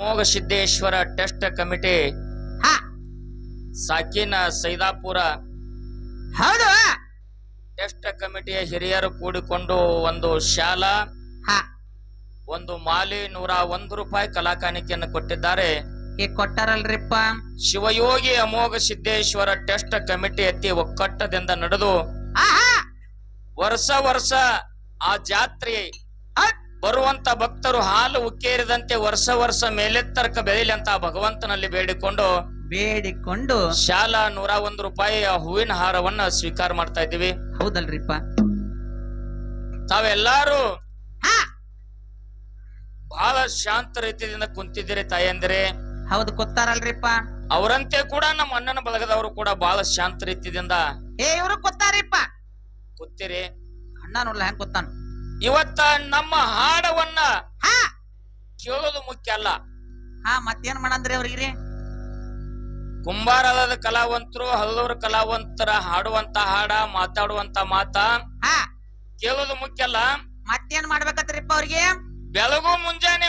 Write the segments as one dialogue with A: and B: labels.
A: ಮೋಗ Siddeshwara test committee.
B: ಹಾ.
A: ಸಾಕಿನ ಸೈದಾಪುರ.
B: ಹೌದು.
A: Test ಕಮಿಟಿಯ ಹಿರಿಯರು ಕೂಡಿಕೊಂಡು ಒಂದು ಶಾಲಾ.
B: ಹಾ.
A: ಒಂದು ಮಾಲಿ ನೂರ ಒಂದು ರೂಪಾಯಿ ಕಲಾಕಾಣಿಕೆಯನ್ನು ಕೊಟ್ಟಿದ್ದಾರೆ.
B: ಈ ಕೊಟ್ಟಾರಲ್ರಿಪ್ಪ.
A: ಶಿವಯೋಗಿ ಅಮೋಘ ಸಿದ್ದೇಶ್ವರ ಟೆಸ್ಟ್ ಕಮಿಟಿ ಅತಿ ಒಕ್ಕಟ್ಟದಿಂದ ನಡೆದು. ವರ್ಷ ವರ್ಷ ಆ ಜಾತ್ರೆ. ಬರುವಂತ ಭಕ್ತರು ಹಾಲು ಉಕ್ಕೇರಿದಂತೆ ವರ್ಷ ವರ್ಷ ಮೇಲೆತ್ತರಕ ಬೆಳೆಯಲಿ ಅಂತ ಭಗವಂತನಲ್ಲಿ ಬೇಡಿಕೊಂಡು
B: ಬೇಡಿಕೊಂಡು
A: ಶಾಲಾ ನೂರ ಒಂದು ರೂಪಾಯಿ ಹೂವಿನ ಹಾರವನ್ನ ಸ್ವೀಕಾರ ಮಾಡ್ತಾ ಇದ್ದೀವಿ.
B: ಹೌದಲ್ರಿಪ್ಪ.
A: ತಾವೆಲ್ಲಾರು
B: ಹಾ.
A: ಬಹಳ ಶಾಂತ ರೀತಿಯಿಂದ ಕುಂತಿದ್ದೀರಿ ತಾಯಂದ್ರೆ.
B: ಹೌದು ಗೊತ್ತಾರಲ್ರಿಪ್ಪ
A: ಅವರಂತೆ ಕೂಡ ನಮ್ಮ ಅಣ್ಣನ ಬಳಗದವರು ಕೂಡ ಬಹಳ ಶಾಂತ ರೀತಿಯಿಂದ.
B: ಏ ಇವರು ಗೊತ್ತಾರಿಪ್ಪ
A: ಕೂತಿರಿ
B: ಅಣ್ಣ ನೋಡ್ಲ ಹೆಂಗ್ ಗೊತ್ತಾನ
A: ಇವತ್ತ ನಮ್ಮ ಹಾಡವನ್ನ
B: ಹಾ.
A: ಕೇಳೋದು ಮುಖ್ಯ ಅಲ್ಲ.
B: ಹಾ ಮತ್ತೇನ್ ಮಾಡಂದ್ರಿ ಅವ್ರಿಗೆ
A: ಕುಂಬಾರದ ಕಲಾವಂತರು ಹಲವರು ಕಲಾವಂತರ ಹಾಡುವಂತ ಹಾಡ ಮಾತಾಡುವಂತ ಮಾತ
B: ಹಾ.
A: ಕೇಳೋದು ಮುಖ್ಯ ಅಲ್ಲ.
B: ಮತ್ತೇನ್ ಮಾಡ್ಬೇಕತ್ರಿಪ್ಪ ಅವ್ರಿಗೆ?
A: ಬೆಳಗು ಮುಂಜಾನೆ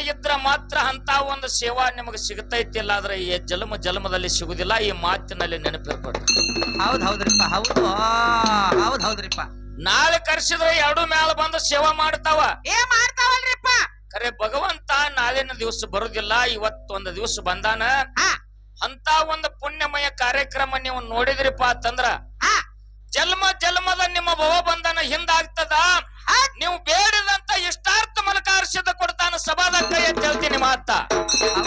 A: ಇದ್ರ ಮಾತ್ರ ಅಂತ ಒಂದು ಸೇವಾ ನಿಮಗೆ ಸಿಗತೈತಿಲ್ಲ ಆದ್ರೆ ಈ ಜಲಮ ಜಲಮದಲ್ಲಿ ಸಿಗುದಿಲ್ಲ ಈ ಮಾತಿನಲ್ಲಿ ನೆನಪಿರ್ಬೇಕು.
B: ಹೌದ್ ಹೌದ್ರಿಪ್ಪ ಹೌದು. ಹೌದ್ ಹೌದ್ರಿಪ್ಪ.
A: ನಾಳೆ ಕರ್ಸಿದ್ರೆ ಎರಡು ಮ್ಯಾಲ ಬಂದು ಸೇವಾ ಮಾಡ್ತಾವ.
B: ಏ ಮಾಡ್ತಾವಲ್ರಿಪ್ಪ.
A: ಕರೆ ಭಗವಂತ ನಾಳಿನ ದಿವಸ ಬರುದಿಲ್ಲ ಇವತ್ತೊಂದು ದಿವಸ ಬಂದಾನ. ಅಂತ ಒಂದು ಪುಣ್ಯಮಯ ಕಾರ್ಯಕ್ರಮ ನೀವು ನೋಡಿದ್ರಿಪ್ಪ ಅಂತಂದ್ರ ಜನ್ಮ ಜನ್ಮದ ನಿಮ್ಮ ಭವ ಬಂಧನ ಹಿಂದಾಗ್ತದ? ನೀವು ಬೇಡದಂತ ಇಷ್ಟಾರ್ಥ ಮಲಕಾರ್ಷದ ಕೊಡ್ತಾನ ಸಭಾದ ಕೈ ಹೇಳ್ತೀನಿ ಮಾತ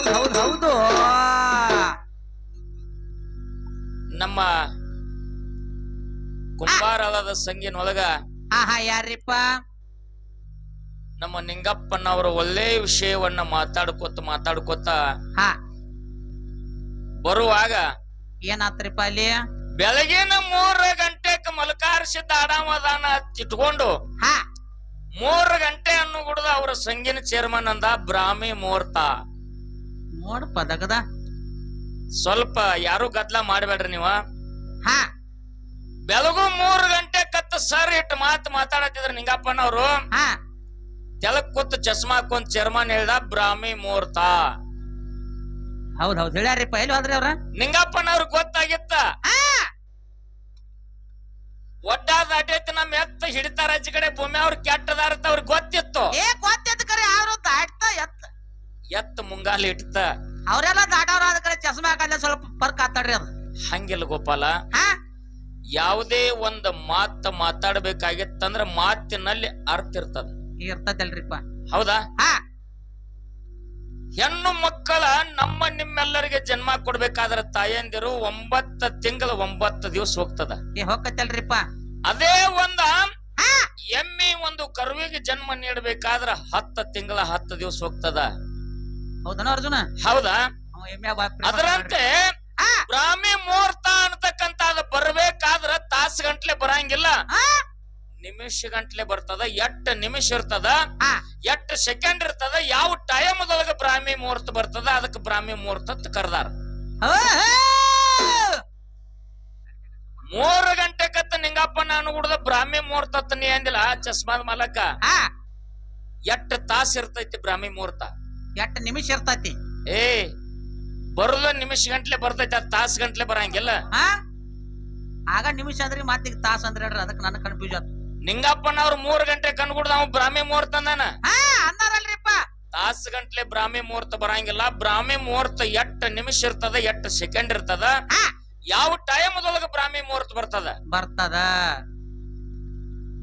B: ಹೌದ್
A: ನಮ್ಮ ಕುಂಬಾರದ ಸಂಗಿನ
B: ಒಳಗ ಯಾರಿಪ್ಪ?
A: ನಮ್ಮ ನಿಂಗಪ್ಪನವರ ಒಳ್ಳೆ ವಿಷಯವನ್ನ ಮಾತಾಡ್ಕೊತ ಮಾತಾಡ್ಕೊತ
B: ಹಾ.
A: ಬರುವಾಗ
B: ಏನಾತ್ರಿಪ್ಪ ಅಲ್ಲಿ?
A: ಬೆಳಗಿನ ಮೂರು ಗಂಟೆಗೆ ಸಿದ್ಧ ಆರಾಮದಾನ ಇಟ್ಕೊಂಡು
B: ಹಾ.
A: ಮೂರು ಗಂಟೆ ಅನ್ನು ಕುಡ್ದ ಅವರ ಸಂಗಿನ ಚೇರ್ಮನ್ ಅಂದ ಬ್ರಾಹ್ಮಿ ಮುಹೂರ್ತ
B: ನೋಡಪ್ಪ ದಗದ
A: ಸ್ವಲ್ಪ ಯಾರು ಗದ್ಲ ಮಾಡಬೇಡ್ರಿ ನೀವ.
B: ಹಾ.
A: ಬೆಳಗು ಮೂರು ಗಂಟೆ ಕತ್ತ ಸರ್ ಇಟ್ಟು ಮಾತು ಮಾತಾಡತ್ತಿದ್ರ ನಿಂಗಪ್ಪನವರು.
B: ಹಾ.
A: ತೆಳಕ್ ಕೂತ್ ಚಸ್ಮಾ ಹಾಕೊಂಡ್ ಚೇರ್ಮನ್ ಹೇಳ್ದ ಬ್ರಾಹ್ಮಿ ಮುಹೂರ್ತ
B: ಹೌದ್ ಹೌದ್ ಹೇಳ್ಯಾರಿಪ್ಪ ಎಲ್ಲಿ ಹೋದ್ರಿ ಅವ್ರ?
A: ನಿಂಗಪ್ಪನವ್ರ ಗೊತ್ತಾಗಿತ್ತ? ಒಡ್ಡಾದ ಅಡ್ಡೈತಿ ನಮ್ ಎತ್ತ ಹಿಡಿತಾರ ಆಚೆ ಕಡೆ ಭೂಮಿ ಅವ್ರ ಕೆಟ್ಟದಾರ ಅಂತ ಅವ್ರಿಗೆ ಗೊತ್ತಿತ್ತು.
B: ಏ ಗೊತ್ತಿತ್ತು ಕರೆ ಅವ್ರು ದಾಟ್ತ ಎತ್ತ.
A: ಎತ್ತ ಮುಂಗಾಲಿ ಇಟ್ಟ.
B: ಅವರೆಲ್ಲ ದಾಟವ್ರ ಅದ ಕಡೆ ಚಸ್ಮಾ ಹಾಕಲ್ಲ ಸ್ವಲ್ಪ ಪರ್ಕ್ ಆತಾಡ್ರಿ ಅದು.
A: ಹಂಗಿಲ್ಲ ಗೋಪಾಲ.
B: ಹಾ?
A: ಯಾವುದೇ ಒಂದು ಮಾತ ಮಾತಾಡಬೇಕಾಗಿತ್ತಂದ್ರ ಮಾತಿನಲ್ಲಿ ಅರ್ಥ ಇರ್ತದ.
B: ಇರ್ತದಲ್ರಿಪ್ಪ.
A: ಹೌದಾ?
B: ಹಾ.
A: ಹೆಣ್ಣು ಮಕ್ಕಳ ನಮ್ಮ ನಿಮ್ಮೆಲ್ಲರಿಗೆ ಜನ್ಮ ಕೊಡ್ಬೇಕಾದ್ರೆ ತಾಯಂದಿರು ಒಂಬತ್ತ ತಿಂಗಳ ಒಂಬತ್ತು ದಿವಸ ಹೋಗ್ತದ.
B: ಏ ಹೋಗತ್ತಲ್ರಿಪ್ಪ
A: ಅದೇ ಒಂದ ಎಮ್ಮಿ ಒಂದು ಕರುವಿಗೆ ಜನ್ಮ ನೀಡಬೇಕಾದ್ರ ಹತ್ತ ತಿಂಗಳ ಹತ್ತು ದಿವಸ ಹೋಗ್ತದ.
B: ಹೌದನ ಅರ್ಜುನ?
A: ಹೌದಾ?
B: ಅವ ಎಮ್ಮೆ ಬಾ ಪ್ರೇಮ
A: ಅದರಂತೆ ಬ್ರಾಹ್ಮಿ ಮುಹೂರ್ತ ಅಂತಕ್ಕಂತ ಅದು ಬರ್ಬೇಕಾದ್ರ ತಾಸು ಗಂಟ್ಲೆ ಬರಂಗಿಲ್ಲ. ನಿಮಿಷ ಗಂಟ್ಲೆ ಬರ್ತದ ಎಟ್ ನಿಮಿಷ ಇರ್ತದ
B: ಎಟ್
A: ಎಷ್ಟ್ ಸೆಕೆಂಡ್ ಇರ್ತದ ಯಾವ ಟೈಮ್ದೊಳಗ ಬ್ರಾಹ್ಮಿ ಮುಹೂರ್ತ ಬರ್ತದ ಅದಕ್ಕೆ ಬ್ರಾಹ್ಮಿ ಮುಹೂರ್ತ ಅಂತ ಕರ್ದಾರ. ಮೂರ್ ಗಂಟೆ ಕತ್ತ ನಿಂಗಪ್ಪ ನಾನು ಕುಡ್ದ ಬ್ರಾಹ್ಮಿ ಮುಹೂರ್ತ ಅಂತ ನೀ ಅಂದಿಲ್ಲ ಚಸ್ಮಾದ ಮಲಕ?
B: ಎಟ್
A: ಎಷ್ಟ್ ತಾಸ ಇರ್ತೈತಿ ಬ್ರಾಹ್ಮಿ ಮುಹೂರ್ತ?
B: ಎಟ್ ನಿಮಿಷ ಇರ್ತೈತಿ?
A: ಏ ಬರುದ ನಿಮಿಷ ಗಂಟ್ಲೆ ಬರ್ತೈತಿ ಅದ್ ತಾಸ ಗಂಟ್ಲೆ ಬರಂಗಿಲ್ಲ.
B: ಆಗ ನಿಮಿಷ ಅಂದ್ರೆ ಮಾತಿಗೆ ತಾಸ ಅಂದ್ರೆ ಅದಕ್ಕೆ ನನ್ನ ಕನ್ಫ್ಯೂಸ್ ಆತು
A: ನಿಂಗಪ್ಪನವ್ರ ಮೂರ್ ಗಂಟೆ ಕಣ್ಗುಡ್ದ ಅವ್ ಬ್ರಾಹ್ಮಿ ಮುಹೂರ್ತ ಅಂದಾನ?
B: ತಾಸ್ ಅಂದಾರಲ್ರಿಪ್ಪ.
A: ತಾಸು ಗಂಟ್ಲೆ ಬ್ರಾಹ್ಮಿ ಮುಹೂರ್ತ ಬರಂಗಿಲ್ಲ. ಬ್ರಾಹ್ಮಿ ಮುಹೂರ್ತ ಎಟ್ಟ ನಿಮಿಷ ಇರ್ತದ ಎಟ್ಟ ಸೆಕೆಂಡ್ ಇರ್ತದ? ಯಾವ ಟೈಮ್ದೊಳಗ ಬ್ರಾಹ್ಮಿ ಮುಹೂರ್ತ ಬರ್ತದ?
B: ಬರ್ತದ.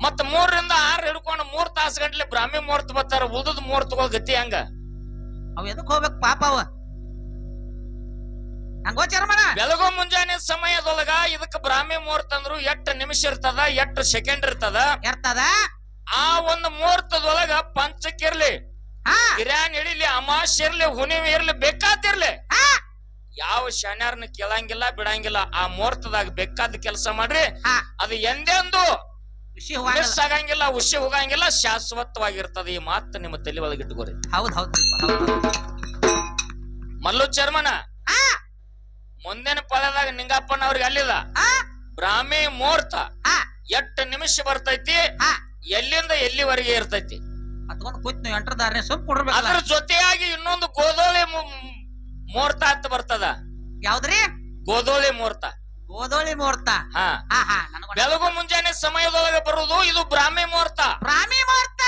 A: ಮತ್ತ ಮೂರರಿಂದ ಆರ್ ಹಿಡ್ಕೊಂಡು ಮೂರ್ ತಾಸು ಗಂಟ್ಲೆ ಬ್ರಾಹ್ಮಿ ಮುಹೂರ್ತ ಬರ್ತಾರ ಉಳಿದ ಮುಹೂರ್ತಗಳ ಗತಿ ಹಂಗ?
B: ಅವ್ ಎದಕ್ ಹೋಗ್ಬೇಕು ಪಾಪ ಅವ? ಹಂಗೋ ಚರ್ಮನ
A: ಬೆಳಗು ಮುಂಜಾನೆ ಸಮಯದೊಳಗ ಇದಕ್ಕ ಬ್ರಾಹ್ಮಿ ಮುಹೂರ್ತ ಅಂದ್ರು ಎಷ್ಟ್ ನಿಮಿಷ ಇರ್ತದ ಎಷ್ಟು ಸೆಕೆಂಡ್ ಇರ್ತದ?
B: ಇರ್ತದ
A: ಆ ಒಂದು ಮುಹೂರ್ತದೊಳಗ ಪಂಚಕ್ಕಿರ್ಲಿ
B: ಹಾ.
A: ಕಿರ್ಯಾನ್ ಇಳಿಲಿ ಅಮಾಶ್ ಇರ್ಲಿ ಹುಣಿಮೆ ಇರ್ಲಿ ಬೇಕಾತಿರ್ಲಿ
B: ಹಾ.
A: ಯಾವ ಶನಿಯಾರನ್ನ ಕೇಳಂಗಿಲ್ಲ ಬಿಡಂಗಿಲ್ಲ ಆ ಮುಹೂರ್ತದಾಗ ಬೇಕಾದ ಕೆಲಸ ಮಾಡ್ರಿ.
B: ಹಾ.
A: ಅದು ಎಂದೆಂದು
B: ಖುಷಿ ಹೋಗಲ್ಲ
A: ಮಿಸ್ ಆಗಂಗಿಲ್ಲ ಉಶಿ ಹೋಗಂಗಿಲ್ಲ ಶಾಶ್ವತವಾಗಿರ್ತದ ಈ ಮಾತು ನಿಮ್ಮ ತಲೆ ಒಳಗೆ ಇಟ್ಕೋರಿ.
B: ಹೌದ್ ಹೌದ್ ಹೌದ್.
A: ಮಲ್ಲು ಚರ್ಮನ
B: ಹಾ.
A: ಮುಂದಿನ ಪದದಾಗ ನಿಂಗಪ್ಪನ ಅವ್ರಿಗೆ ಅಲ್ಲಿಲ್ಲ
B: ಹಾ
A: ಬ್ರಾಹ್ಮಿ ಮುಹೂರ್ತ ಎಷ್ಟು ನಿಮಿಷ ಬರ್ತೈತಿ. ಎಲ್ಲಿಂದ ಎಲ್ಲಿವರೆಗೆ ಇರ್ತೈತಿ?
B: ಅದ್ಕೊಂದ್ ಕೂತ್ ನೀವು ಎಂಟ್ರ ದಾರಿ ಸುಮ್ ಕೊಡ್ಬೇಕಲ್ಲ
A: ಅದ್ರ ಜೊತೆಯಾಗಿ ಇನ್ನೊಂದು ಗೋಧೋಳಿ ಮುಹೂರ್ತ ಅಂತ ಬರ್ತದ.
B: ಯಾವ್ದ್ರಿ?
A: ಗೋಧೋಳಿ ಮುಹೂರ್ತ
B: ಗೋಧೋಳಿ ಮುಹೂರ್ತ
A: ಬೆಳಗು ಮುಂಜಾನೆ ಸಮಯದೊಳಗೆ ಬರುವುದು ಇದು ಬ್ರಾಹ್ಮಿ ಮುಹೂರ್ತ
B: ಬ್ರಾಹ್ಮಿ ಮುಹೂರ್ತ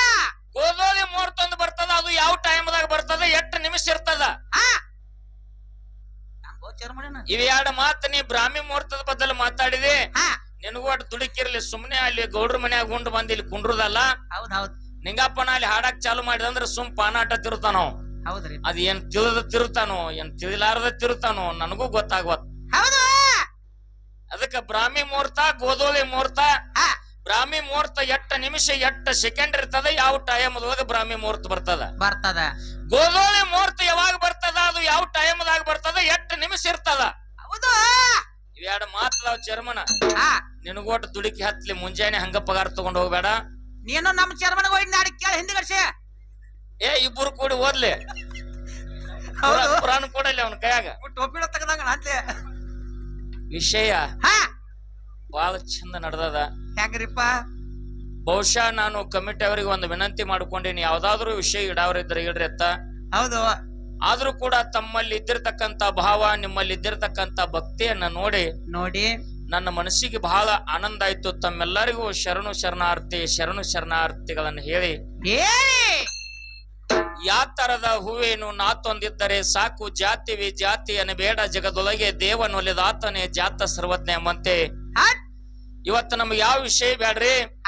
A: ಗೋಧೋಳಿ ಮುಹೂರ್ತ ಅಂತ ಬರ್ತದ ಅದು ಯಾವ ಟೈಮ್ದಾಗ ಬರ್ತದ? ಎಷ್ಟು ನಿಮಿಷ ಇರ್ತದ?
B: ಹಾ ನಾನ್ ಗೋಚರ
A: ಇವ್ ಎರಡು ಮಾತು ನೀ ಬ್ರಾಹ್ಮಿ ಮುಹೂರ್ತದ ಬದಲು ಮಾತಾಡಿದೆ? ನಿನಗೂ ಅಟ್ ದುಡುಕಿರ್ಲಿ ಸುಮ್ನೆ ಅಲ್ಲಿ ಗೌಡ್ರ ಮನ್ಯಾಗ ಉಂಡು ಬಂದ್ ಇಲ್ಲಿ ಕುಂಡ್ರದಲ್ಲ?
B: ಹೌದೌದು ಹೌದ್.
A: ನಿಂಗಪ್ಪನ ಅಲ್ಲಿ ಹಾಡಕ್ ಚಾಲು ಮಾಡಿದಂದ್ರ ಸುಮ್ ಪಾನಾಟ ತಿರುತಾನೋ?
B: ಹೌದ್ರಿ
A: ಅದ್ ಏನ್ ತಿಳಿದ ತಿರುತಾನೋ ಏನ್ ತಿಳಿಲಾರದ ತಿರುತಾನೋ ನನಗೂ ಗೊತ್ತಾಗ್ವತ್
B: ಹೌದು.
A: ಅದಕ್ಕ ಬ್ರಾಹ್ಮಿ ಮುಹೂರ್ತ ಗೋದೋಲಿ ಮುಹೂರ್ತ. ಬ್ರಾಹ್ಮಿ ಮುಹೂರ್ತ ಎಟ್ಟ ನಿಮಿಷ ಎಟ್ಟ ಸೆಕೆಂಡ್ ಇರ್ತದ ಯಾವ ಟೈಮ್ ಬ್ರಾಹ್ಮಿ ಮುಹೂರ್ತ ಬರ್ತದ?
B: ಬರ್ತದ.
A: ಗೋಧೋಳಿ ಮುಹೂರ್ತ ಯಾವಾಗ ಬರ್ತದ? ಅದು ಯಾವ ಟೈಮ್ದಾಗ ಬರ್ತದ? ಎಟ್ಟ ನಿಮಿಷ ಇರ್ತದ?
B: ಹೌದು.
A: ಇವೆರಡು ಮಾತದಾವ್ ಚರ್ಮನ. ನಿನಗೋಟ ದುಡುಕಿ ಹತ್ಲಿ ಮುಂಜಾನೆ ಹಂಗ ಪಗಾರ ತಗೊಂಡ್ ಹೋಗ್ಬೇಡ.
B: ನೀನು ನಮ್ಮ ಚರ್ಮನ ಹೋಗಿ ನಾಡಿ ಕೇಳಿ ಹಿಂದಿ ಗಡ್ಸಿ
A: ಏ ಇಬ್ಬರು ಕೂಡಿ ಓದ್ಲಿ. ಪುರಾಣ ಕೊಡಲಿ ಅವನ ಕೈಯಾಗ.
B: ಟೋಪಿಡ ತೆಗದಂಗ ಅಂತೆ
A: ವಿಷಯ
B: ಹಾ.
A: ಬಹಳ ಚಂದ ನಡೆದದ.
B: ಹೆಂಗ್ರಿಪ್ಪ?
A: ಬಹುಶಃ ನಾನು ಕಮಿಟಿ ಅವರಿಗೆ ಒಂದು ವಿನಂತಿ ಮಾಡ್ಕೊಂಡೀನಿ. ಯಾವ್ದಾದ್ರು ವಿಷಯ ಇಡಾವ್ರಿದ್ರೆ ಇಡ್ರಿ ಅತ್ತ.
B: ಹೌದು.
A: ಆದ್ರೂ ಕೂಡ ತಮ್ಮಲ್ಲಿ ಇದ್ದಿರ್ತಕ್ಕಂತ ಭಾವ ನಿಮ್ಮಲ್ಲಿ ಇದ್ದಿರ್ತಕ್ಕಂತ ಭಕ್ತಿಯನ್ನ ನೋಡಿ
B: ನೋಡಿ.
A: ನನ್ನ ಮನಸ್ಸಿಗೆ ಬಹಳ ಆನಂದ ಆಯ್ತು. ತಮ್ಮೆಲ್ಲರಿಗೂ ಶರಣು ಶರಣಾರ್ಥಿ ಶರಣು ಶರಣಾರ್ಥಿಗಳನ್ನು ಹೇಳಿ.
B: ಯಾವ
A: ಯಾ ತರದ ಹೂವೇನು ನಾತೊಂದಿದ್ದರೆ ಸಾಕು. ಜಾತಿವಿ ಜಾತಿಯನ್ನು ಬೇಡ. ಜಗದೊಳಗೆ ದೇವನೊಲಿದಾತನೇ ಜಾತ ಸರ್ವಜ್ಞ ಎಂಬಂತೆ. ಇವತ್ತು ನಮ್ಗೆ ಯಾವ ವಿಷಯ ಬೇಡ್ರಿ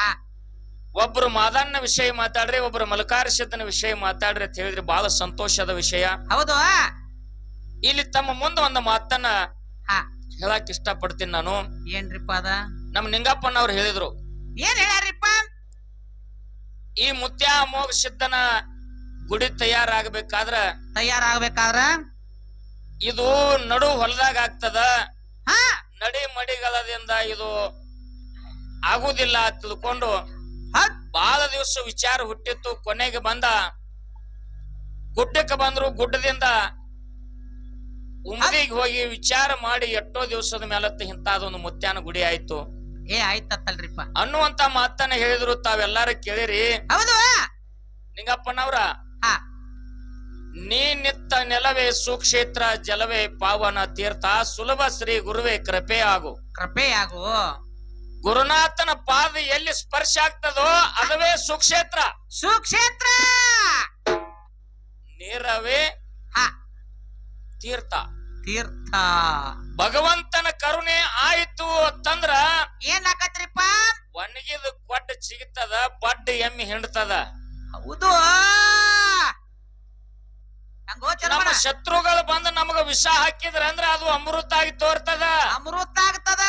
A: ಒಬ್ರು ಮಾದನ್ನ ವಿಷಯ ಮಾತಾಡ್ರಿ ಒಬ್ರು ಮಲಕಾರ ಸಿದ್ದನ ವಿಷಯ ಮಾತಾಡ್ರಿ ಅಂತ ಹೇಳಿದ್ರೆ ಬಹಳ ಸಂತೋಷದ ವಿಷಯ.
B: ಹೌದು.
A: ಇಲ್ಲಿ ತಮ್ಮ ಮುಂದೆ ಒಂದು ಮಾತನ್ನ
B: ಹಾ.
A: ಇಷ್ಟ ಪಡ್ತೀನಿ ನಾನು.
B: ಏನ್ರಿಪ್ಪ ಅದ?
A: ನಮ್ ನಿಂಗಪ್ಪನವ್ರು ಹೇಳಿದ್ರು.
B: ಏನ್ ಹೇಳ್ಯಾರಿಪ್ಪ?
A: ಈ ಮುತ್ಯ ಮೋಗ ಸಿದ್ಧನ ಗುಡಿ ತಯಾರಾಗಬೇಕಾದ್ರ
B: ತಯಾರಾಗಬೇಕಾದ್ರ?
A: ಇದು ನಡು ಹೊಲದಾಗ ಆಗ್ತದ.
B: ಹಾ.
A: ನಡಿ ಮಡಿಗಳದಿಂದ ಇದು ಆಗುದಿಲ್ಲ ತಿಳ್ಕೊಂಡು ಬಹಳ ದಿವಸ ವಿಚಾರ ಹುಟ್ಟಿತ್ತು. ಕೊನೆಗೆ ಬಂದ ಗುಡ್ಡಕ್ಕೆ ಬಂದ್ರು. ಗುಡ್ಡದಿಂದ ಉಮದಿಗೆ ಹೋಗಿ ವಿಚಾರ ಮಾಡಿ ಎಷ್ಟೋ ದಿವಸದ ಮೇಲತ್ತ ಇಂತಾದೊಂದು ಮುತ್ಯಾನ ಗುಡಿ ಆಯ್ತು.
B: ಏ ಆಯ್ತತ್ತಲ್ರಿಪ್ಪ.
A: ಅನ್ನುವಂತ ಮಾತನ್ನ ಹೇಳಿದ್ರು. ತಾವೆಲ್ಲಾರು ಕೇಳಿರಿ.
B: ಹೌದು.
A: ನಿಂಗಪ್ಪನವ್ರ ನೀ ನಿತ್ತ ನೆಲವೇ ಸುಕ್ಷೇತ್ರ ಜಲವೇ ಪಾವನ ತೀರ್ಥ ಸುಲಭ ಶ್ರೀ ಗುರುವೇ ಕೃಪೆ ಆಗು.
B: ಕೃಪೆ ಆಗು.
A: ಗುರುನಾಥನ ಪಾದ ಎಲ್ಲಿ ಸ್ಪರ್ಶ ಆಗ್ತದೋ ಅದುವೇ ಸುಕ್ಷೇತ್ರ.
B: ಸುಕ್ಷೇತ್ರ!
A: ನೇರವೇ
B: ಹಾ.
A: ತೀರ್ಥ.
B: ತೀರ್ಥ.
A: ಭಗವಂತನ ಕರುಣೆ ಆಯಿತು ಅಂತಂದ್ರ
B: ಏನ್ ಆಕತ್ರಿಪ್ಪ
A: ಒಣಗಿದ ಕೊಡ್ಡ ಚಿಗಿತದ ಬಡ್ಡ ಎಮ್ಮಿ ಹಿಂಡ್ತದ.
B: ಹೌದು. ಹಂಗ
A: ನಮ್ಮ. ಶತ್ರುಗಳು ಬಂದು ನಮಗ ವಿಷ ಹಾಕಿದ್ರ ಅಂದ್ರ ಅದು ಅಮೃತ ಆಗಿ ತೋರ್ತದ.
B: ಅಮೃತ ಆಗ್ತದ.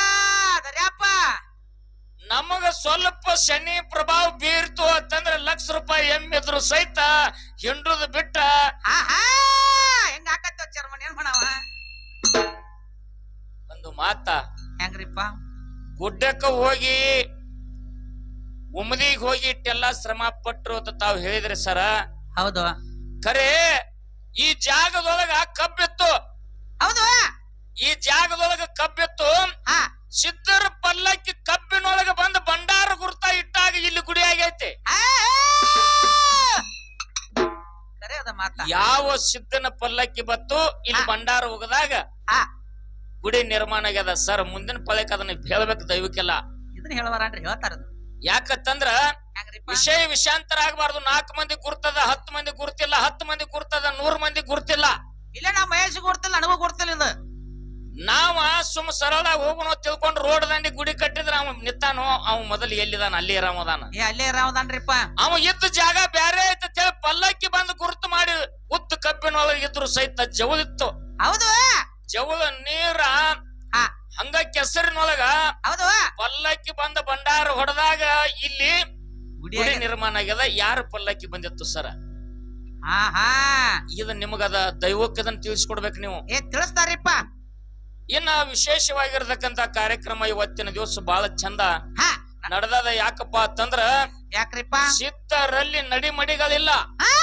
A: ನಮಗ ಸ್ವಲ್ಪ ಶನಿ ಪ್ರಭಾವ ಬೀರ್ತು ಅಂತಂದ್ರೆ ಲಕ್ಷ ರೂಪಾಯಿ ಎಮ್ಮಿದ್ರು ಸಹಿತ ಹಿಂಡುದು ಬಿಟ್ಟ.
B: ಆಹಾ! ಹೆಂಗ ಆಕತ್ತ ಚರ್ಮನ್? ಏನ್ ಮಾಡವ?
A: ಒಂದು ಮಾತ.
B: ಹೆಂಗ್ರಿಪ್ಪ?
A: ಗುಡ್ಡಕ್ಕ ಹೋಗಿ ಉಮದಿಗ್ ಹೋಗಿ ಇಟ್ಟೆಲ್ಲ ಶ್ರಮ ಪಟ್ರು ಅಂತ ತಾವ್ ಹೇಳಿದ್ರಿ ಸರ.
B: ಹೌದು.
A: ಖರೆ ಈ ಜಾಗದೊಳಗ ಕಬ್ಬಿತ್ತು.
B: ಹೌದು.
A: ಈ ಜಾಗದೊಳಗ ಕಬ್ಬಿತ್ತು
B: ಹಾ.
A: ಸಿದ್ಧರ ಪಲ್ಲಕ್ಕಿ ಕಬ್ಬಿನೊಳಗೆ ಬಂದು ಭಂಡಾರ ಗುರ್ತ ಇಟ್ಟಾಗ ಇಲ್ಲಿ ಗುಡಿ ಆಗೈತೆ. ಯಾವ ಸಿದ್ಧನ ಪಲ್ಲಕ್ಕಿ ಬತ್ತು ಇಲ್ಲಿ. ಭಂಡಾರ ಹೋಗದಾಗ ಗುಡಿ ನಿರ್ಮಾಣ ಆಗ್ಯದ. ಸರ್ ಮುಂದಿನ ಪಳಕ್ ಅದನ್ನ ಹೇಳ್ಬೇಕು ದೈವಕ್ಕೆಲ್ಲ
B: ಇದನ್ನ ಹೇಳವಾರನ್ರಿ ಹೇಳ್ತಾರ
A: ಯಾಕಂತಂದ್ರ
B: ಹೆಂಗ್ರಿಪ್ಪ
A: ವಿಷಯ ವಿಷಾಂತರ ಆಗಬಾರ್ದು. ನಾಲ್ಕು ಮಂದಿ ಗುರ್ತದ ಹತ್ತು ಮಂದಿ ಗುರ್ತಿಲ್ಲ. ಹತ್ತು ಮಂದಿ ಗುರ್ತದ ನೂರ್ ಮಂದಿ ಗುರ್ತಿಲ್ಲ.
B: ಇಲ್ಲ ನಾ ಮಹೇಶ್ ಗುರ್ತಿಲ್ಲ ನನಗೂ ಗುರ್ತಿಲ್ಲ ಇದು.
A: ನಾವ ಸುಮ್ ಸರಳ ಹೋಗೋಣ ತಿಳ್ಕೊಂಡು ರೋಡ್ ದಂಡಿ ಗುಡಿ ಕಟ್ಟಿದ್ರ ಅವ ನಿತ್ತಾನೋ ಅವ ಮೊದಲು ಎಲ್ಲಿದಾನ? ಅಲ್ಲಿ ರಾಮದಾನ
B: ಏ ಅಲ್ಲೇ ಇರಾವದನ್ರಿಪ್ಪ
A: ಅವ ಇದ್ದ ಜಾಗ ಬ್ಯಾರೆ ಐತೆ ಅಂತ ಹೇಳಿ ಪಲ್ಲಕ್ಕಿ ಬಂದು ಗುರುತು ಮಾಡಿ ಉತ್ತ ಕಬ್ಬಿನೊಳಗೆ ಇದ್ರು ಸಹಿತ ಜವಳಿತ್ತು
B: ಹೌದು.
A: ಜವಳ ನೀರ
B: ಹಾ
A: ಹಂಗ ಕೆಸರಿನೊಳಗ
B: ಹೌದು.
A: ಪಲ್ಲಕ್ಕಿ ಬಂದ ಭಂಡಾರ ಹೊಡೆದಾಗ ಇಲ್ಲಿ
B: ಗುಡಿ
A: ಗುಡಿ ನಿರ್ಮಾಣ ಆಗ್ಯದ. ಯಾರು ಪಲ್ಲಕ್ಕಿ ಬಂದಿತ್ತು ಸರ?
B: ಆಹಾ. ಹಾ
A: ಇದು ನಿಮಗದ ದೈವಕ್ಕದನ್ನ ತಿಳಿಸ್ಕೊಡ್ಬೇಕು ನೀವು.
B: ಏ ತಿಳಿಸ್ತಾರಿಪ್ಪ.
A: ಇನ್ನ ವಿಶೇಷವಾಗಿರತಕ್ಕಂತ ಕಾರ್ಯಕ್ರಮ ಇವತ್ತಿನ ದಿವಸ ಬಹಳ ಚಂದ.
B: ಹಾ.
A: ನಡೆದದ ಯಾಕಪ್ಪ ಅಂತಂದ್ರ
B: ಯಾಕ್ರಿಪ್ಪ?
A: ಸಿದ್ಧರಲ್ಲಿ ನಡಿಮಡಿಗಳಿಲ್ಲ.
B: ಹಾ.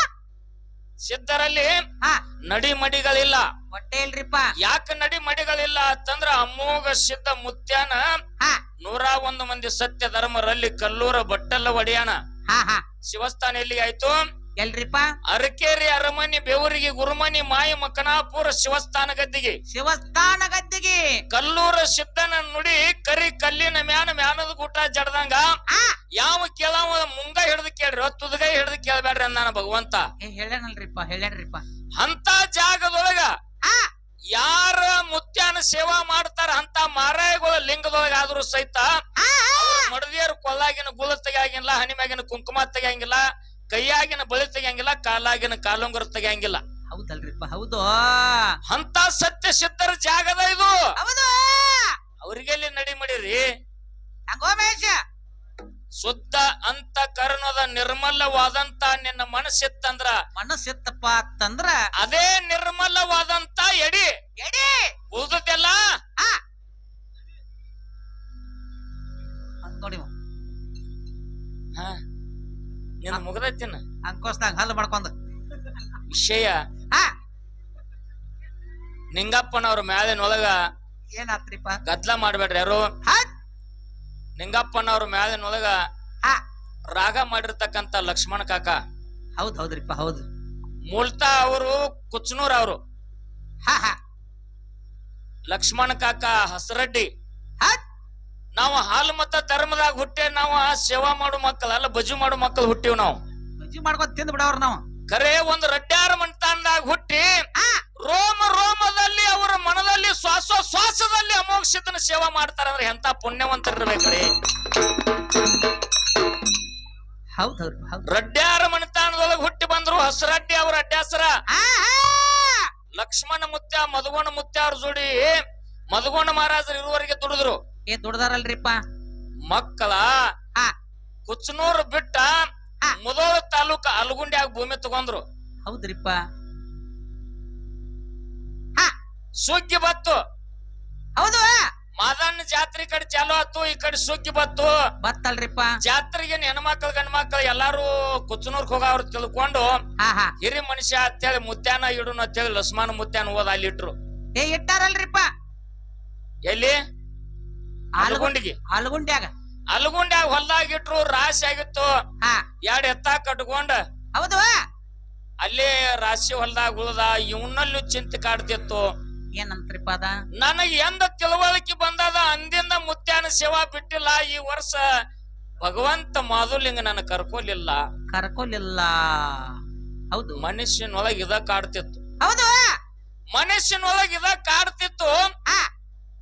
A: ಸಿದ್ಧರಲ್ಲಿ
B: ಹಾ.
A: ನಡಿಮಡಿಗಳಿಲ್ಲ.
B: ಹೊಟ್ಟೆ ಇಲ್ರಿಪ್ಪ.
A: ಯಾಕ ನಡಿಮಡಿಗಳಿಲ್ಲ ಅಂತಂದ್ರ ಅಮೋಘ ಸಿದ್ಧ ಮುತ್ಯಾನ
B: ಹಾ.
A: ನೂರ ಒಂದು ಮಂದಿ ಸತ್ಯ ಧರ್ಮರಲ್ಲಿ ಕಲ್ಲೂರ ಬಟ್ಟಲ್ಲ ಒಡೆಯಣ
B: ಹಾ ಹಾ.
A: ಶಿವಸ್ಥಾನ ಎಲ್ಲಿ ಆಯ್ತು?
B: ಎಲ್ರಿಪ್ಪ
A: ಅರಕೇರಿ ಅರಮನೆ ಬೆವರಿಗೆ ಗುರುಮನಿ ಮಾಯ ಮಕನಾಪುರ ಶಿವಸ್ಥಾನ ಗದ್ದಿಗೆ
B: ಶಿವಸ್ಥಾನ ಗದ್ದಿಗೆ
A: ಕಲ್ಲೂರ ಸಿದ್ದನ ನುಡಿ ಕರಿ ಕಲ್ಲಿನ ಮ್ಯಾನ ಮ್ಯಾನದ ಗುಟ್ಟ ಜಡದಂಗ. ಯಾವ ಕೇಳವ ಮುಂಗ ಹಿಡ್ದು ಕೇಳ್ರಿ ತುದಗೈ ಹಿಡ್ದು ಕೇಳ್ಬೇಡ್ರಿ ಅಂದಾನ ಭಗವಂತ.
B: ಹೇಳೇನಲ್ರಿಪ್ಪ ಹೇಳೇನ್ರಿಪ್ಪ
A: ಅಂತ ಜಾಗದೊಳಗ ಯಾರ ಮುತ್ಯಾನ ಸೇವಾ ಮಾಡ್ತಾರ ಅಂತ ಮಾರಾಯಗಳ ಲಿಂಗದೊಳಗ ಆದ್ರೂ ಸಹಿತ. ಮಡದಿಯರು ಕೊಲ್ಲಾಗಿನ ಗುಲ ತೆಗಿಯಾಗಿಲ್ಲ ಹನಿಮ್ಯಾಗಿನ ಕುಂಕುಮ ತೆಗಿಯಂಗಿಲ್ಲ ಕೈಯಾಗಿನ ಬಳಿ ತೆಗಿಯಂಗಿಲ್ಲ ಕಾಲಾಗಿನ ಕಾಲುಂಗುರ ತೆಗಿಯಂಗಿಲ್ಲ.
B: ಹೌದಲ್ರಿಪ್ಪ ಹೌದು.
A: ಅಂತ ಸತ್ಯ ಸಿದ್ಧರ ಜಾಗದ ಇದು.
B: ಹೌದು.
A: ಅವ್ರಿಗೆಲ್ಲಿ ನಡಿ ಮಾಡಿರಿ? ಶುದ್ಧ ಅಂತ ಕರ್ಣದ ನಿರ್ಮಲವಾದಂತ ನಿನ್ನ ಮನಸ್ಸಿತ್ತಂದ್ರ?
B: ಮನಸ್ಸಿತ್ತಪ್ಪ ಅಂತಂದ್ರ?
A: ಅದೇ ನಿರ್ಮಲವಾದಂತ ಎಡಿ.
B: ಎಡಿ.
A: ಉಳ್ದದ್ದೆಲ್ಲ?
B: ನೋಡಿ.
A: ಹಾ. ನಿನ್ನ ಮುಗದೈತಿನ?
B: ಅಂಕೋಸ್ದಾಗ ಹಲ್ಲು ಮಾಡ್ಕೊಂಡು.
A: ವಿಷಯ.
B: ಹಾ.
A: ನಿಂಗಪ್ಪನವ್ರ ಮ್ಯಾಲಿನೊಳಗ
B: ಏನಾತ್ರಿಪ್ಪ?
A: ಗದ್ಲ ಮಾಡ್ಬೇಡ್ರಿ ಯಾರು? ನಿಂಗಪ್ಪನವ್ರ ಮ್ಯಾಲಿನೊಳಗ
B: ಹಾ.
A: ರಾಗ ಮಾಡಿರ್ತಕ್ಕಂತ ಲಕ್ಷ್ಮಣ ಕಾಕ.
B: ಹೌದ್ ಹೌದ್ರಿಪ್ಪ ಹೌದು.
A: ಮೂಲತಃ ಅವರು ಕುಚ್ನೂರ್ ಅವರು.
B: ಹಾ ಹಾ.
A: ಲಕ್ಷ್ಮಣ ಕಾಕ ಹಸರಡ್ಡಿ. ನಾವು ಹಾಲು ಮತ್ತ ಧರ್ಮದಾಗ ಹುಟ್ಟೆ ನಾವು ಸೇವಾ ಮಾಡೋ ಮಕ್ಕಳು ಅಲ್ಲ ಬಜು ಮಾಡೋ ಮಕ್ಕಳು ಹುಟ್ಟಿವ್ ನಾವು.
B: ಬಜ್ಜಿ ಮಾಡ್ಕೊಂಡ್ ತಿಂದ್ ಬಿಡವ್ರ ನಾವು.
A: ಖರೆ ಒಂದು ರಡ್ಡ್ಯಾರ ಮಣ್ತಾನದಾಗ ಹುಟ್ಟಿ ರೋಮ ರೋಮದಲ್ಲಿ ಅವರ ಮನದಲ್ಲಿ ಶ್ವಾಸ ಶ್ವಾಸದಲ್ಲಿ ಸೇವಾ ಸಿದ್ಧನ ಸೇವಾ ಮಾಡ್ತಾರಂದ್ರೆ ಎಂತ ಪುಣ್ಯವಂತರಿರ್ಬೇಕ್ರಿ
B: ಹೌದ್ ಹೌದ್
A: ರಡ್ಡ್ಯಾರ ಮಣಿತಾಣದೊಳಗೆ ಹುಟ್ಟಿ ಬಂದ್ರು ಹಸರಡ್ಡಿ ಅವ್ರ ಅಡ್ಡಾಸರ. ಲಕ್ಷ್ಮಣ ಮುತ್ಯ ಮಧುಗೋಣ ಮುತ್ಯ ಅವ್ರ ಜೋಡಿ ಮಧುಗೋಣ ಮಹಾರಾಜರು ಇರುವವರೆಗೆ ದುಡಿದ್ರು.
B: ಏ ದುಡ್ದಾರಲ್ರಿಪ್ಪ?
A: ಮಕ್ಕಳ
B: ಹಾ.
A: ಕುಚನೂರು ಬಿಟ್ಟ
B: ಹಾ.
A: ಮುದೋಳ ತಾಲೂಕ ಅಲ್ಗುಂಡ್ಯಾಗ ಭೂಮಿ ತಗೊಂಡ್ರು
B: ಹೌದ್ರಿಪ್ಪ.
A: ಸುಗ್ಗಿ ಬತ್ತು.
B: ಹೌದು.
A: ಮಾದಣ್ಣ ಜಾತ್ರೆ ಕಡೆ ಚಾಲು ಆತು ಈ ಕಡೆ ಸುಗ್ಗಿ ಬತ್ತು.
B: ಬತ್ತಲ್ರಿಪ್ಪ.
A: ಜಾತ್ರೆಗೆ ಹೆಣ್ಮಕ್ಳು ಗಂಡ ಮಕ್ಳು ಎಲ್ಲಾರು ಹೋಗ ಹೋಗವ್ರು ತಿಳ್ಕೊಂಡು
B: ಹಾ ಹಾ.
A: ಹಿರಿ ಮನುಷ್ಯ ಅಂತೇಳಿ ಮುತ್ಯಾನ ಇಡುನು ಅಂತೇಳಿ ಲಸ್ಮಾನ ಮುತ್ಯಾನ ಓದ ಅಲ್ಲಿ ಇಟ್ರು.
B: ಏ ಇಟ್ಟಾರಲ್ರಿಪ್ಪ.
A: ಎಲ್ಲಿ?
B: ಆಲ್ಗುಂಡಿ
A: ಅಲ್ಗುಂಡಿಗೆ
B: ಆಲ್ಗುಂಡ್ಯಾಗ
A: ಅಲ್ಗುಂಡ್ಯಾಗ ಹೊಲ್ದಾಗ ಇಟ್ರು ರಾಶಿ ಆಗಿತ್ತು.
B: ಹಾ.
A: ಎರಡ್ ಎತ್ತ ಕಟ್ಕೊಂಡ
B: ಹೌದು.
A: ಅಲ್ಲಿ ರಾಶಿ ಹೊಲ್ದಾಗ ಉಳ್ದ ಇವನಲ್ಲೂ ಚಿಂತೆ ಕಾಡ್ತಿತ್ತು.
B: ಏನಂತ್ರಿಪ್ಪ ಅದ?
A: ನನಗೆ ಎಂದ ತಿಳುವಳಿಕೆ ಬಂದದ ಅಂದಿಂದ ಮುತ್ಯಾನ ಸೇವಾ ಬಿಟ್ಟಿಲ್ಲ. ಈ ವರ್ಷ ಭಗವಂತ ಮಾಧುಲಿಂಗ ನನ್ನ ಕರ್ಕೊಲಿಲ್ಲ.
B: ಕರ್ಕೊಲಿಲ್ಲ. ಹೌದು.
A: ಮನುಷ್ಯನೊಳಗ ಇದ ಕಾಡ್ತಿತ್ತು.
B: ಹೌದು.
A: ಮನುಷ್ಯನೊಳಗ ಇದ ಕಾಡ್ತಿತ್ತು.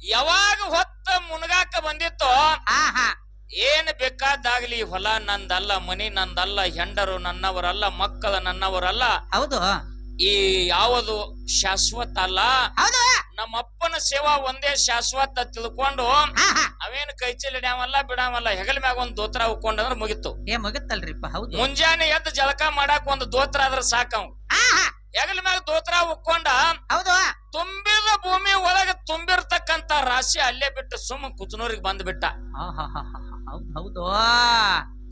A: ಯಾವಾಗ ಹೊತ್ತ ಮುನಗಾಕ ಬಂದಿತ್ತೋ ಏನ್ ಬೇಕಾದಾಗ್ಲಿ ಹೊಲ ನಂದಲ್ಲ ಮನಿ ನಂದಲ್ಲ ಹೆಂಡರು ನನ್ನವರಲ್ಲ ಮಕ್ಕಳ ನನ್ನವರಲ್ಲ
B: ಹೌದು.
A: ಈ ಯಾವುದು ಶಾಶ್ವತ ಅಲ್ಲ?
B: ನಮ್ಮಪ್ಪನ
A: ನಮ್ಮ ಅಪ್ಪನ ಸೇವಾ ಒಂದೇ ಶಾಶ್ವತ ತಿಳ್ಕೊಂಡು ಅವೇನು ಕೈ ಚೀಲ ಬಿಡಾವಲ್ಲ ಬಿಡಾಮಲ್ಲ ಹೆಗಲ ಮ್ಯಾಗ ಒಂದ್ ದೋತ್ರ ಉಕ್ಕೊಂಡಂದ್ರ ಮುಗಿತು.
B: ಏ ಮುಗಿತ್ತಲ್ರಿಪ್ಪ ಹೌದು.
A: ಮುಂಜಾನೆ ಎದ್ದು ಜಳಕ ಮಾಡಾಕ ಒಂದ್ ದೋತ್ರ ಆದ್ರ
B: ಹಾ.
A: ಹೆಗಲ ಮ್ಯಾಗ ದೋತ್ರ ಉಕ್ಕೊಂಡ
B: ಹೌದು.
A: ತುಂಬಿದ ಭೂಮಿ ಒಳಗೆ ತುಂಬಿರ್ತಕ್ಕಂತ ರಾಶಿ ಅಲ್ಲೇ ಬಿಟ್ಟು ಸುಮ್ಮ ಕುಚನೂರಿಗೆ ಬಂದ್ ಬಿಟ್ಟ
B: ಹೌದು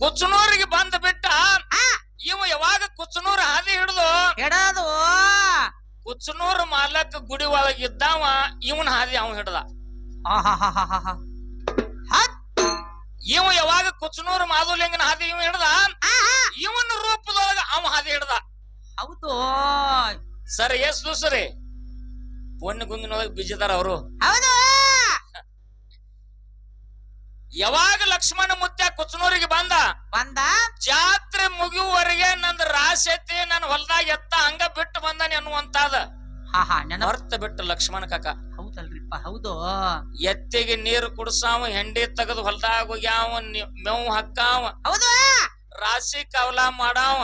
A: ಕುಚನೂರಿಗೆ ಬಂದ್ ಬಿಟ್ಟ
B: ಆ
A: ಇವ ಯಾವಾಗ ಕುಚನೂರ್ ಹಾದಿ ಹಿಡಿದು?
B: ಹಿಡದು.
A: ಕುಚನೂರ್ ಮಾಲಕ್ ಗುಡಿ ಒಳಗ ಇದ್ದಾವ ಇವನ್ ಹಾದಿ ಅವ ಹಿಡ್ದ. ಇವ ಯಾವಾಗ ಕುಚನೂರ್ ಮಾಧುಲಿಂಗನ ಹಾದಿ ಇವ ಹಿಡ್ದ? ಇವನ್ ರೂಪದೊಳಗ ಅವ ಹಾದಿ ಹಿಡ್ದ.
B: ಹೌದು.
A: ಸರ್ ಎಸ್ ದೂಸರಿ ಪೊಣ್ಣ ಗುಂಗಿನೊಳಗೆ ಬಿಜಿದಾರ ಅವರು.
B: ಹೌದು.
A: ಯಾವಾಗ ಲಕ್ಷ್ಮಣ ಮುತ್ಯ ಕುಚನೂರಿಗೆ ಬಂದ?
B: ಬಂದ.
A: ಜಾತ್ರೆ ಮುಗಿಯುವವರೆಗೆ ನಂದ್ ರಾಶಿ ಐತಿ ನನ್ನ ಹೊಲದಾಗ ಎತ್ತ ಹಂಗ ಬಿಟ್ಟು ಬಂದಾನೆ ಅನ್ನುವಂತಾದ.
B: ಹಾ ಹಾ ನೆನಪ
A: ಮರ್ತ ಬಿಟ್ಟು ಲಕ್ಷ್ಮಣ ಕಾಕ.
B: ಹೌದಲ್ರಿಪ್ಪ ಹೌದು.
A: ಎತ್ತಿಗೆ ನೀರು ಕುಡ್ಸಾವ ಹೆಂಡಿ ತೆಗೆದು ಹೊಲದಾಗ ಹೋಗ್ಯಾವ ನಿ- ಮೇವು ಹಾಕಾವ
B: ಹೌದು.
A: ರಾಶಿ ಕವಲ ಮಾಡಾವ.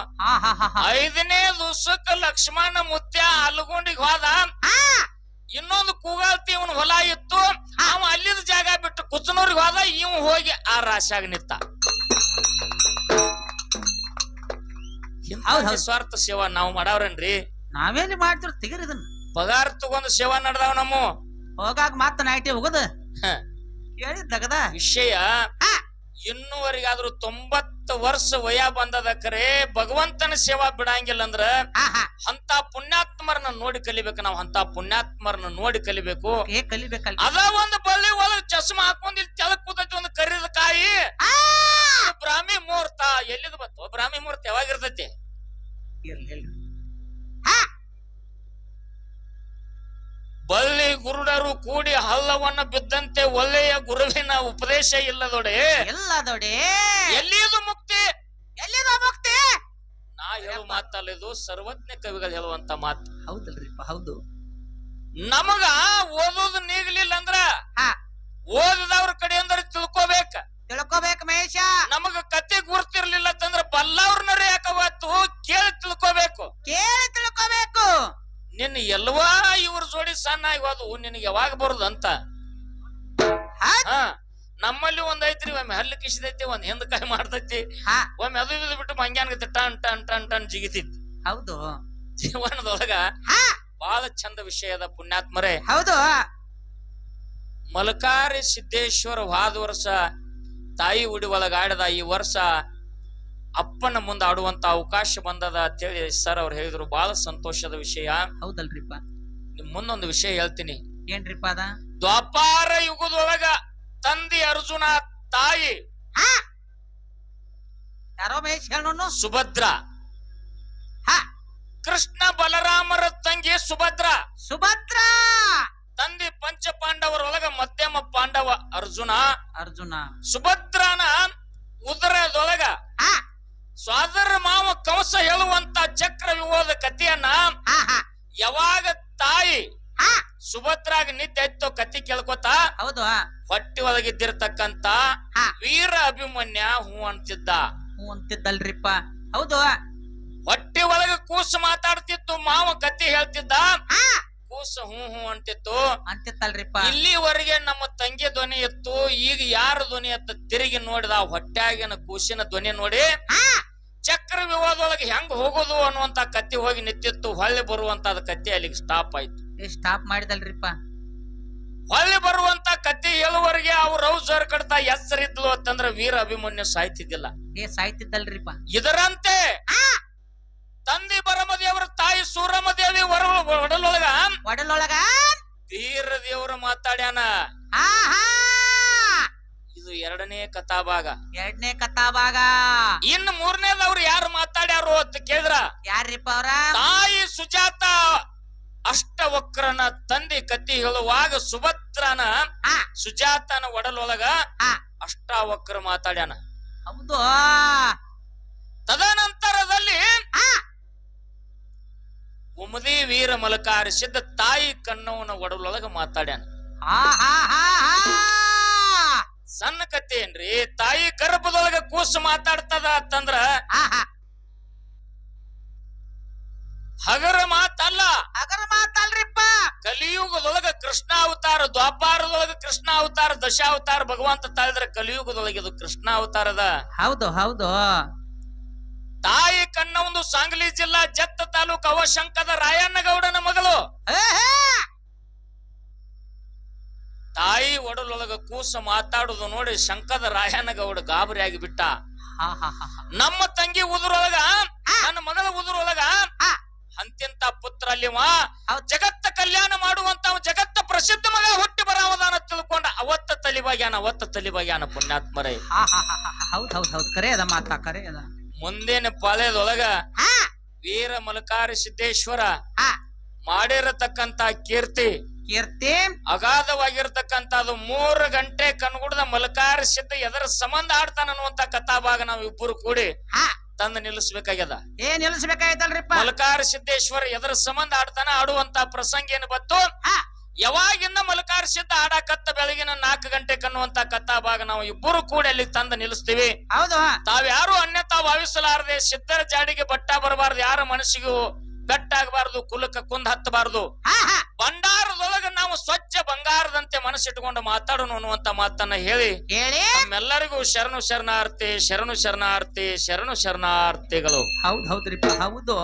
A: ಐದನೇ ದಿವಸಕ್ಕ ಲಕ್ಷ್ಮಣ ಮುತ್ಯ ಅಲ್ಗುಂಡಿಗೆ ಹೋದ. ಇನ್ನೊಂದು ಕೂಗಾಲ್ತಿ ಇವನ್ ಹೊಲ ಇತ್ತು. ಅವ ಅಲ್ಲಿದ ಜಾಗ ಬಿಟ್ಟು ಕುಚನೂರ್ಗ್ ಹೋದ. ಇವ್ ಹೋಗಿ ಆ ರಾಶಿಯಾಗ ನಿಂತ. ಸ್ವಾರ್ಥ ಸೇವಾ ನಾವು ಮಾಡವ್ರೇನ್ರಿ?
B: ನಾವೇನ್ ಮಾಡ್ತಿರ್ ತೆಗೀರಿ ಇದನ್ನ?
A: ಪಗಾರ ತಗೊಂಡ್ ಸೇವಾ ನಡ್ದಾವ ನಮ್ಮ.
B: ಹೋಗಾಕ ಮತ್ತ ನೈಟಿ ಹೋಗದ?
A: ಹ.
B: ಕೇಳಿ ತಗದ
A: ವಿಷಯ. ಇನ್ನುವರೆಗಾದ್ರೂ ತೊಂಬತ್ತು ವರ್ಷ ವಯ ಬಂದದಕ್ರೆ ಭಗವಂತನ ಸೇವಾ ಬಿಡಂಗಿಲ್ಲ ಅಂದ್ರ ಅಂತ ಪುಣ್ಯಾತ್ಮರನ್ನ ನೋಡಿ ಕಲಿಬೇಕು ನಾವು ಅಂತ ಪುಣ್ಯಾತ್ಮರನ್ನ ನೋಡಿ ಕಲಿಬೇಕು. ಅದ ಒಂದು ಬಳ್ಳಿ ಒಳಗ್ ಚಸ್ಮಾ ಹಾಕೊಂಡ್ ಇಲ್ಲಿ ತೆಲಕ್ ಕೂತೈತಿ ಒಂದು ಕರಿದ ಕಾಯಿ.
B: ಬ್ರಾಹ್ಮಿ
A: ಮುಹೂರ್ತ. ಎಲ್ಲಿದ್ ಬಂತು ಬ್ರಾಹ್ಮಿ ಮುಹೂರ್ತ ಯಾವಾಗಿರ್ತೈತಿ ಬತ್ತು ಗುರುಡರು ಕೂಡಿ ಹಲ್ಲವನ್ನು ಬಿದ್ದಂತೆ ಒಳ್ಳೆಯ ಗುರುವಿನ ಉಪದೇಶ ಇಲ್ಲದೊಡೆ.
B: ಇಲ್ಲ ದೊಡೆ
A: ಎಲ್ಲಿದು ಮುಕ್ತಿ?
B: ಎಲ್ಲಿದ ಮುಕ್ತಿ?
A: ನಾ ಹೇಳುವ ಮಾತಲ್ಲಿದು ಸರ್ವಜ್ಞ ಕವಿಗಳು ಹೇಳುವಂತ ಮಾತು.
B: ಹೌದಲ್ರಿಪ್ಪ ಹೌದು.
A: ನಮಗ ಓದೋದು ನೀಗ್ಲಿಲ್ಲ ಅಂದ್ರ ಓದದವ್ರ ಕಡೆ ಅಂದ್ರೆ ತಿಳ್ಕೋಬೇಕ.
B: ತಿಳ್ಕೊಬೇಕು ಮಹೇಶ.
A: ನಮಗ ಕತೆ ಗುರ್ತಿರ್ಲಿಲ್ಲ ಅಂತಂದ್ರ ಬಲ್ಲವ್ರನ್ನರೇ ಯಾಕವತ್ತು ಕೇಳಿ ತಿಳ್ಕೊಬೇಕು.
B: ಕೇಳಿ ತಿಳ್ಕೊಬೇಕು.
A: ನಿನ್ನ ಎಲ್ವಾ ಇವ್ರ ಜೋಡಿ ಸಣ್ಣ ಆಗೋದು ನಿನಗೆ ಯಾವಾಗ ಬರುದು ಅಂತ? ಹಾ? ನಮ್ಮಲ್ಲಿ ಒಂದ್ ಐತ್ರಿ ಒಮ್ಮೆ ಹಲ್ಲು ಕಿಸಿದೈತಿ ಒಂದ್ ಹಿಂದ ಕೈ ಮಾಡ್ತೈತಿ. ಒಮ್ಮೆ ಅದು ಇದು ಬಿಟ್ಟು ಮಂಗ್ಯಾನ್ಗತಿ ಟನ್ ಟನ್ ಟನ್ ಟನ್ ಜಿಗಿತಿತ್ತು.
B: ಹೌದು.
A: ಜೀವನದೊಳಗ ಬಹಳ ಚಂದ ಅದ ಪುಣ್ಯಾತ್ಮರೇ.
B: ಹೌದು.
A: ಮಲಕಾರಿ ಸಿದ್ದೇಶ್ವರ ವಾದ ವರ್ಷ ತಾಯಿ ಉಡಿ ಒಳಗಾಡದ ಈ ವರ್ಷ ಅಪ್ಪನ ಮುಂದೆ ಆಡುವಂತ ಅವಕಾಶ ಬಂದದ ಅಂತೇಳಿ ಸರ್ ಅವ್ರು ಹೇಳಿದ್ರು. ಬಹಳ ಸಂತೋಷದ ವಿಷಯ.
B: ಹೌದಲ್ರಿಪ್ಪ.
A: ನಿಮ್ ಮುಂದೊಂದು ವಿಷಯ ಹೇಳ್ತೀನಿ.
B: ಏನ್ರಿಪ್ಪ ಅದ?
A: ದ್ವಾಪಾರ ಯುಗದೊಳಗ ತಂದಿ ಅರ್ಜುನ ತಾಯಿ
B: ಹಾ. ಯಾರೋ ಮಹೇಶ್ ಹೇಳೋನು?
A: ಸುಭದ್ರ.
B: ಹಾ.
A: ಕೃಷ್ಣ ಬಲರಾಮರ ತಂಗಿ ಸುಭದ್ರ.
B: ಸುಭದ್ರ!
A: ತಂದಿ ಪಂಚ ಪಾಂಡವರೊಳಗ ಮಧ್ಯಮ ಪಾಂಡವ ಅರ್ಜುನ.
B: ಅರ್ಜುನ.
A: ಸುಭದ್ರನ ಉದರದೊಳಗ
B: ಹಾ
A: ಸ್ವಾದರ ಮಾವ ಕಂಸ ಹೇಳುವಂತ ಚಕ್ರ ವಿವಾದ ಕಥೆಯನ್ನ ಯಾವಾಗ ತಾಯಿ ಸುಭದ್ರಾಗ ನಿದ್ದೆ ಎತ್ತೋ ಕತಿ ಕೇಳ್ಕೊತ
B: ಹೌದು.
A: ಹೊಟ್ಟಿ ಒಳಗಿದ್ದಿರ್ತಕ್ಕಂತ ವೀರ ಅಭಿಮನ್ಯ ಹೂ ಅಂತಿದ್ದ.
B: ಹೂ ಅಂತಿದ್ದಲ್ರಿಪ್ಪ. ಹೌದು.
A: ಹೊಟ್ಟಿ ಒಳಗ ಕೂಸು ಮಾತಾಡ್ತಿತ್ತು ಮಾವ ಕತಿ ಹೇಳ್ತಿದ್ದ. ಕೂಸು ಹೂ ಹೂ ಅಂತಿತ್ತು.
B: ಅಂತಿತ್ತಲ್ರಿಪ್ಪ.
A: ಇಲ್ಲಿವರೆಗೆ ನಮ್ಮ ತಂಗಿ ಧ್ವನಿ ಇತ್ತು ಈಗ ಯಾರ ಧ್ವನಿ ಎತ್ತ ತಿರುಗಿ ನೋಡಿದ ಆ ಹೊಟ್ಟ್ಯಾಗಿನ ಕೂಸಿನ ಧ್ವನಿ ನೋಡಿ ಚಕ್ರ ವಿವಾದೊಳಗೆ ಹೆಂಗ್ ಹೋಗೋದು ಅನ್ನುವಂತ ಕತ್ತಿ ಹೋಗಿ ನಿಂತಿತ್ತು ಹೊಳ್ಳಿ ಬರುವಂತ ಕತ್ತಿ ಅಲ್ಲಿಗೆ ಸ್ಟಾಪ್ ಆಯ್ತು.
B: ಸ್ಟಾಪ್ ಮಾಡಿದಲ್ರಿಪ್ಪ.
A: ಹೊಳ್ಳಿ ಬರುವಂತ ಕತ್ತಿ ಹೇಳುವರೆಗೆ ಅವ್ರ ರೌಸರ್ ಕಡ್ತಾ ಹೆಸರಿದ್ಲು ಅಂತಂದ್ರ ವೀರ ಅಭಿಮನ್ಯು ಸಾಯ್ತಿದ್ದಿಲ್ಲ.
B: ಏ ಸಾಯ್ತಿದ್ದಲ್ರಿಪ್ಪ.
A: ಇದರಂತೆ ತಂದಿ ಬರಮದೇವರ ತಾಯಿ ಸೂರಮದೇವಿ ಹೊರ ಒಡಲೊಳಗ
B: ಒಡಲೊಳಗ?
A: ತೀರ ದೇವರು ಮಾತಾಡ್ಯಾನ ಇದು ಎರಡನೇ ಕಥಾಭಾಗ.
B: ಎರಡನೇ ಕಥಾಭಾಗ.
A: ಇನ್ನು ಮೂರನೇದವ್ರು ಯಾರು ಮಾತಾಡ್ಯಾರು ಅಂತ ಕೇಳಿದ್ರ?
B: ಯಾರಿಪ್ಪ ಅವ್ರ?
A: ತಾಯಿ ಸುಜಾತ ಅಷ್ಟವಕ್ರನ ತಂದೆ ಕತ್ತಿ ಹೇಳುವಾಗ ಸುಭದ್ರನ ಸುಜಾತನ ಒಡಲೊಳಗ
B: ಅಷ್ಟ
A: ಅಷ್ಟಾವಕ್ರ ಮಾತಾಡ್ಯಾನ.
B: ಹೌದು
A: ತದನಂತರದಲ್ಲಿ
B: ಹಾ
A: ಉಮದಿ ವೀರ ಮಲಕಾರಿಸಿದ್ದ ತಾಯಿ ಕಣ್ಣವನ ಒಡಲೊಳಗ ಮಾತಾಡ್ಯಾನ. ಸಣ್ಣ ಕತೆ ಏನ್ರಿ? ತಾಯಿ ಗರ್ಭದೊಳಗ ಕೂಸು ಮಾತಾಡ್ತದ ಅಂತಂದ್ರ ಹಗರ ಮಾತಲ್ಲ.
B: ಹಗರ ಮಾತಲ್ರಿಪ್ಪ.
A: ಕಲಿಯುಗದೊಳಗ ಕೃಷ್ಣ ಅವತಾರ ದ್ವಾಪಾರದೊಳಗ ಕೃಷ್ಣ ಅವತಾರ ದಶಾವತಾರ ಭಗವಂತ ತಾಳಿದ್ರ ಕಲಿಯುಗದೊಳಗೆ ಇದು ಕೃಷ್ಣ ಅವತಾರದ.
B: ಹೌದು ಹೌದು.
A: ತಾಯಿ ಕಣ್ಣ ಒಂದು ಸಾಂಗ್ಲಿ ಜಿಲ್ಲಾ ಜತ್ತ ತಾಲೂಕು ಅವಶಂಕದ ರಾಯಣ್ಣಗೌಡನ ಮಗಳು. ತಾಯಿ ಒಡಲೊಳಗ ಕೂಸ ಮಾತಾಡುದು ನೋಡಿ ಶಂಕದ ರಾಯಣ್ಣಗೌಡ ಗಾಬರಿ ಆಗಿ ಬಿಟ್ಟ.
B: ಹಾ ಹಾ ಹಾ ಹಾ.
A: ನಮ್ಮ ತಂಗಿ ಉದುರೊಳಗ ನನ್ನ ಮಗಳ ಉದುರೊಳಗ
B: ಅಂತಿಂತ
A: ಅಂತ್ಯಂತ ಪುತ್ರ ಅಲ್ಲಿವ. ಜಗತ್ತ ಕಲ್ಯಾಣ ಮಾಡುವಂತ ಜಗತ್ತ ಪ್ರಸಿದ್ಧ ಮಗ ಹುಟ್ಟಿ ಬರಾವದಾನ ತಿಳ್ಕೊಂಡ ಅವತ್ತ ತಲಿಬಾಗ್ಯಾನ ಅವತ್ತ ತಲಿಬಾಗ್ಯಾನ ಪುಣ್ಯಾತ್ಮರೇ.
B: ಹೌದ್ ಹೌದ್ ಹೌದ್. ಕರೆ ಅದ ಮಾತಾ ಕರೆ ಅದ
A: ಮುಂದಿನ ಪಾಳ್ಯದೊಳಗ ವೀರ ಮಲಕಾರಿ ಸಿದ್ದೇಶ್ವರ ಮಾಡಿರತಕ್ಕಂತ ಕೀರ್ತಿ
B: ಕೀರ್ತಿ.
A: ಅಗಾಧವಾಗಿರ್ತಕ್ಕಂತ ಅದು ಮೂರು ಗಂಟೆ ಕಣ್ಗುಡ್ದ ಮಲಕಾರಿ ಸಿದ್ಧ ಎದರ ಸಂಬಂಧ ಆಡ್ತಾನ ಅನ್ನುವಂತ ಕಥಾಭಾಗ ನಾವ್ ಇಬ್ಬರು ಕೂಡಿ ತಂದು ನಿಲ್ಲಿಸಬೇಕಾಗ್ಯದ.
B: ಏ ನಿಲ್ಲಿಸ್ಬೇಕಾಯ್ತಲ್ರಿಪ್ಪ.
A: ಮಲಕಾರ ಸಿದ್ದೇಶ್ವರ ಎದರ ಸಂಬಂಧ ಆಡ್ತಾನ ಆಡುವಂತ ಪ್ರಸಂಗ ಏನು ಬತ್ತು
B: ಹಾ.
A: ಯಾವಾಗಿಂದ ಮಲಕಾರ ಸಿದ್ಧ ಆಡಕತ್ತ ಬೆಳಗಿನ ನಾಲ್ಕು ಗಂಟೆ ಕನ್ನುವಂತ ಕಥಾಭಾಗ ನಾವು ಇಬ್ಬರು ಕೂಡ ಅಲ್ಲಿ ತಂದು ನಿಲ್ಲಿಸ್ತೀವಿ.
B: ಹೌದು.
A: ತಾವ್ಯಾರು ಅನ್ಯತಾ ಭಾವಿಸಲಾರದೆ ಸಿದ್ಧರ ಜಾಡಿಗೆ ಬಟ್ಟ ಬರಬಾರ್ದು ಯಾರ ಮನಸ್ಸಿಗೂ ಗಟ್ಟಾಗಬಾರದು ಕುಲಕ ಕುಂದ್ ಹತ್ತಬಾರದು. ಭಂಡಾರದೊಳಗ ನಾವು ಸ್ವಚ್ಛ ಬಂಗಾರದಂತೆ ಮನಸ್ಸಿಟ್ಟುಕೊಂಡು ಮಾತಾಡೋಣ ಅನ್ನುವಂತ ಮಾತನ್ನ ಹೇಳಿ ನಮ್ಮೆಲ್ಲರಿಗೂ ಶರಣು ಶರಣಾರ್ಥಿ ಶರಣು ಶರಣಾರ್ಥಿ ಶರಣು ಶರಣಾರ್ಥಿಗಳು.
B: ಹೌದು ಹೌದ್ರಿಪ್ಪ ಹೌದು.